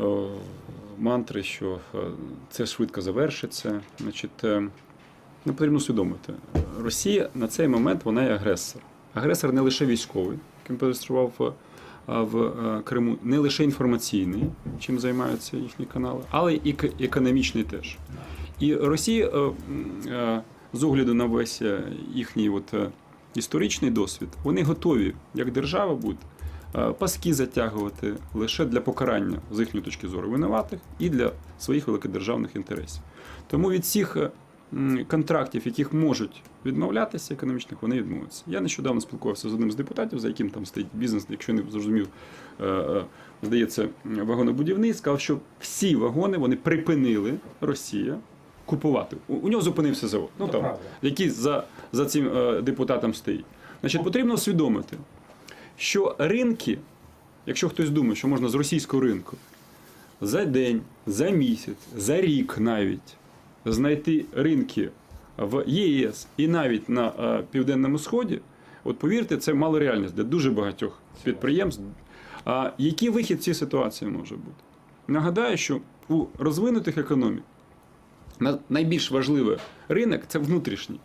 е, мантри, що е, це швидко завершиться. Значить, е, не потрібно усвідомити. Росія на цей момент вона є агресор. Агресор не лише військовий, яким продемонстрував в, а, в е, Криму, не лише інформаційний, чим займаються їхні канали, але і економічний теж. І Росія е, е, з огляду на весь е, їхній от, е, історичний досвід, вони готові як держава бути е, паски затягувати лише для покарання з їхньої точки зору винуватих і для своїх великодержавних інтересів. Тому від всіх е, контрактів, яких можуть відмовлятися економічних, вони відмовляться. Я нещодавно спілкувався з одним з депутатів, за яким там стоїть бізнес, якщо не зрозумів, е, е, здається, вагонобудівний, сказав, що всі вагони вони припинили Росія купувати. У, у нього зупинився завод. Ну там, який за, за цим е, депутатом стоїть. Значить, потрібно усвідомити, що ринки, якщо хтось думає, що можна з російського ринку за день, за місяць, за рік навіть знайти ринки в ЄС і навіть на е, Південному Сході, от повірте, це мало реальність для дуже багатьох підприємств. А який вихід цій ситуації може бути? Нагадаю, що у розвинутих економік на- найбільш важливий ринок це внутрішній.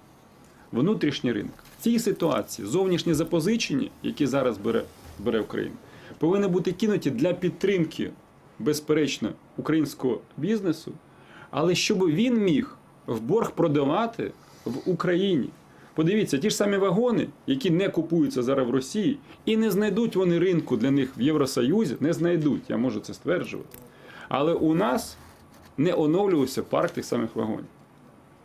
Внутрішній ринок. В цій ситуації зовнішні запозичення, які зараз бере, бере Україна, повинні бути кинуті для підтримки, безперечно, українського бізнесу, але щоб він міг в борг продавати в Україні. Подивіться, ті ж самі вагони, які не купуються зараз в Росії, і не знайдуть вони ринку для них в Євросоюзі, не знайдуть, я можу це стверджувати. Але у нас не оновлювався парк тих самих вагонів.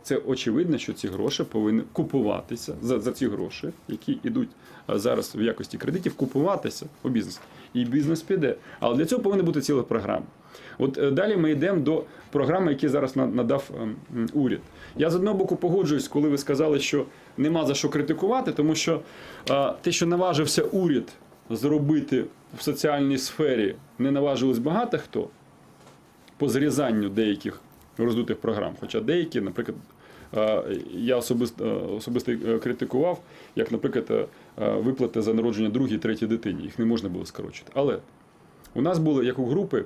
Це очевидно, що ці гроші повинні купуватися за, за ці гроші, які йдуть зараз в якості кредитів, купуватися у бізнес. І бізнес піде. Але для цього повинна бути ціла програма. От е, далі ми йдемо до програми, які зараз надав ем, уряд. Я з одного боку погоджуюсь, коли ви сказали, що нема за що критикувати, тому що те, що наважився уряд зробити в соціальній сфері, не наважилось багато хто по зрізанню деяких роздутих програм. Хоча деякі, наприклад, я особисто, е, особисто е, критикував, як, наприклад, е, е, виплати за народження другій, третій дитині. Їх не можна було скорочити. Але у нас були, як у групи,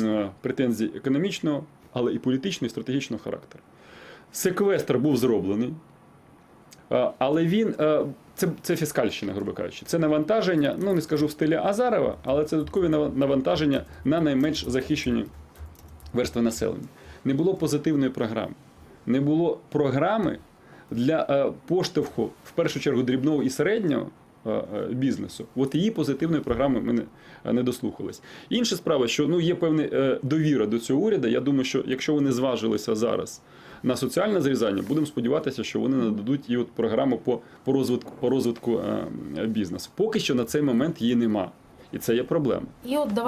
е, претензії економічного, але і політичного, і стратегічного характеру. Секвестр був зроблений, е, але він. е, Це, це фіскальщина, грубо кажучи. Це навантаження, ну не скажу в стилі Азарова, але це додаткові нав- навантаження на найменш захищені верстви населення. Не було позитивної програми. Не було програми для е, поштовху, в першу чергу, дрібного і середнього е, е, бізнесу. От її позитивної програми ми не, не дослухались. Інша справа, що ну, є певна довіра до цього уряду. Я думаю, що якщо вони зважилися зараз на соціальне зрізання, будемо сподіватися, що вони нададуть і от програму по, по розвитку, по розвитку бізнесу. Поки що на цей момент її нема. І це є проблема. І от давай.